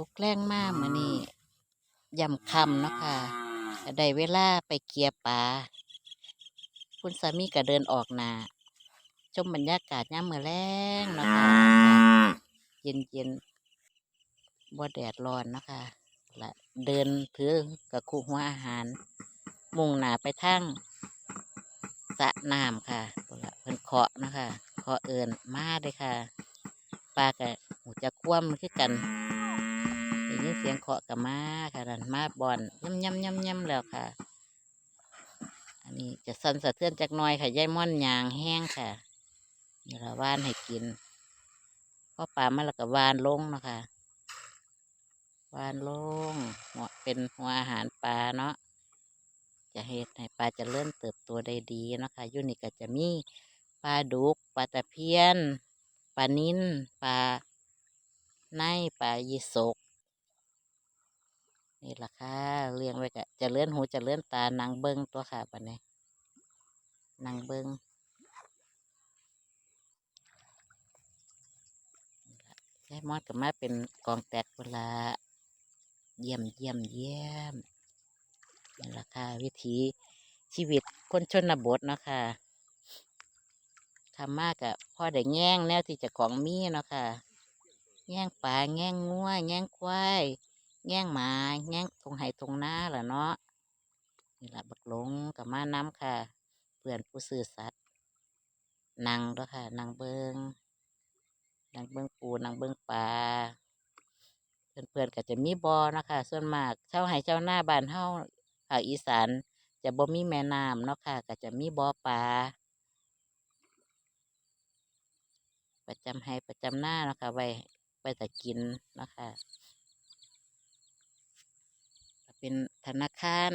ตกแรงมากมื้อนี้ยำค่ำเนาะค่ะก็ได้เวลาไปเกียร์ปลาคุณสามีก็เดินออกหน้าชมบรรยากาศยามมื้อแลงเนาะค่ะเย็นเย็นๆบ่แดดร้อนเนาะค่ะละเดินถือกับคู่หัวอาหาร มุ่งหน้าไปทางสระน้ำค่ะพุ่นละเพิ่นเคาะเนาะคะเคาะเอินมาเลยค่ะปลากะหูจะคว่ำคือกัน ได้ยินเสียงเคาะกับมาค่ะนั่นมาบอนย่ำย่ำย่ำย่ำแล้วค่ะ อันนี้จะสั่นสะเทือนจากน้อยค่ะยายม่อนยางแห้งค่ะนี่ละว่านให้กินพอปลามาแล้วก็วานลงนะคะวานลงหัวเป็นหัวอาหารปลาเนาะจะเฮ็ดให้ปลาจะเริ่มเติบโตได้ดีนะคะยู่นี่ก็จะมีปลาดุกปลาตะเพียนปลานิ้นปลาในปลายีสก นี่ล่ะค่ะ เลี้ยงไว้ก็เจะเลื่อนหูจะเลื่อนตานางเบิงตัวค่ะปันนี้นางเบิงยายมอดกับมาเป็นกองแตกเวลาเยี่ยมเยี่ยมเยี่ยมนี่แหละค่ะ วิถีชีวิตคนชนบทเนาะค่ะทำมากกับพ่อได้แง่งแนวที่จะของมีเนาะค่ะแง่งปลาแง่งงัวแง่งควาย แง่งหมาแง่งทงไห้ทงหน้าล่ะเนาะนี่แหละบักหลงกับมาน้ำค่ะเพื่อนผู้สื่อสัตว์นางด้วยค่ะนางเบิงนางเบิงปูนางเบิงปลาเพื่อนๆก็จะมีบอนะคะส่วนมากเช่าไห้เช่าหน้าบ้านเฮาภาคอีสานจะบ่มีแม่น้ำเนาะค่ะ ก็จะมีบ่อปลาประจำให้ประจำหน้านะคะไว้ไว้แต่กินนะคะ เป็นธนาคาร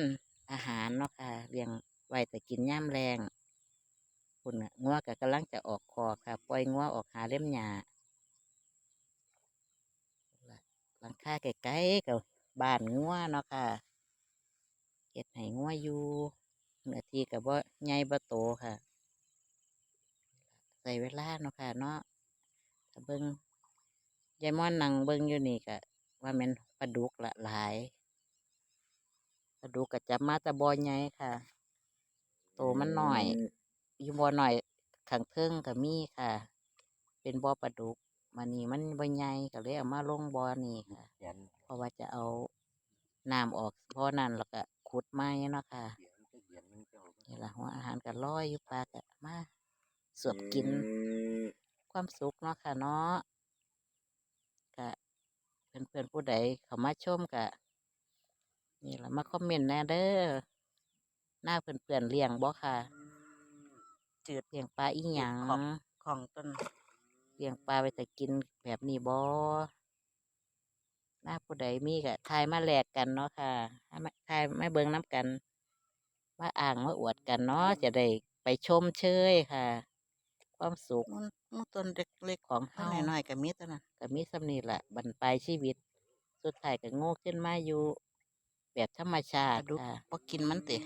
อาหารเนาะค่ะเลี้ยงไว้แต่กินย่ามแรงคุณงัวก็กำลังจะออกคอค่ะ ปล่อยงัวออกหาเล่มหญ้าหลังคาไกลๆกับบ้านงัวเนาะค่ะเฮ็ดให้งัวอยู่เนื้อที่กับว่าใหญ่บ่โตค่ะ ใส่เวลาเนาะค่ะ เนาะถ้าเบิ่งยายม่อนนั่งเบิ่งอยู่นี่ก็ว่าแม่นปลาดุกละหลาย ปลาดุกก็จับมาแต่บ่อใหญ่ค่ะโตมันน้อยอยู่บ่อน้อยข้างเทิงก็มีค่ะ เป็นบ่อปลาดุกมานี่มันบ่ใหญ่ก็เลยเอามาลงบ่อนี่ค่ะเพราะว่าจะเอาน้ำออกเพราะนั้นแล้วก็ขุดไม้เนาะค่ะนี่ละหัวอาหารก็ลอยอยู่ปลาก็มาสวบกิน ความสุขเนาะค่ะเนาะก็เพื่อนเพื่อนๆผู้ใดเขามาชมก็ นี่ละมาคอมเมนต์แหน่เด้อหน้าเพื่อนเพื่อนๆเลี้ยงบ่ค่ะ จืดเลี้ยงปลาอีหยังของต้นเลี้ยงปลาไปแต่กินแบบนี้บ่หน้าผู้ใดมีก็ทายมาแลกกันเนาะค่ะให้มาทายมาเบิ่งน้ำกันมาอ่างมาอวดกันเนาะจะได้ไปชมเชยค่ะ ความสุข มันมันต้นเล็กๆของเฮา น้อยๆก็มีเท่านั้น ก็มีสำนีแหละบรรปลายชีวิต สุดท้ายก็โง่ขึ้นมาอยู่ แบบธรรมชาติค่ะพอกินมันติ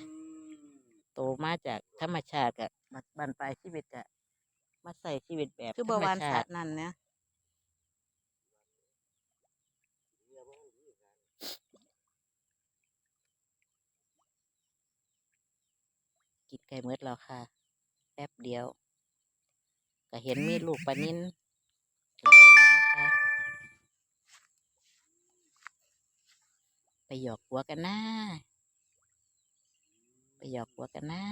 โตมาจากธรรมชาติกับบรรปลายชีวิตกะมาใส่ชีวิตแบบคือธบรรมวานชาสัตติว์นั่นเนี่ยกินไก่เมดแล้วค่ะ แป๊บเดียว ก็เห็นมีลูกปลานินหลายนะคะ ไป หยอกหัวกันนะไปหยอกหัวกันนะ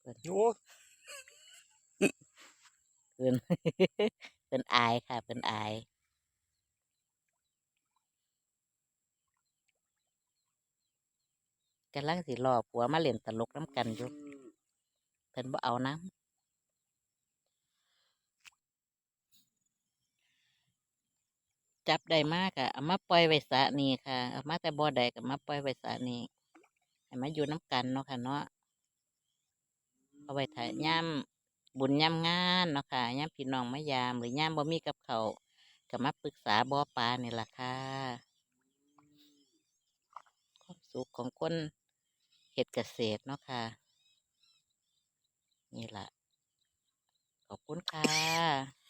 เพิ่นโอ้เพิ่นเพิ่นอายค่ะเพิ่นอายกำลังสิรอผัวมาเล่นตลกน้ำกันอยู่เพิ่นบ่เอาน้ำ จับได้มากอะเอามาปล่อยไว้สะนี่ค่ะเอามาแต่บ่อใดก็มาปล่อยไว้สะนี่ให้มาอยู่น้ำกันเนาะค่ะเนาะเอาไว้ถ่ายย่ำบุญย่ำงานเนาะค่ะย่ำพี่น้องมายามหรือย่ำบ่มีกับเขาวก็มาปรึกษาบ่อปลาเนี่ยล่ะค่ะความสุขของคนเฮ็ดเกษตรเนาะค่ะ นี่ล่ะขอบคุณค่ะ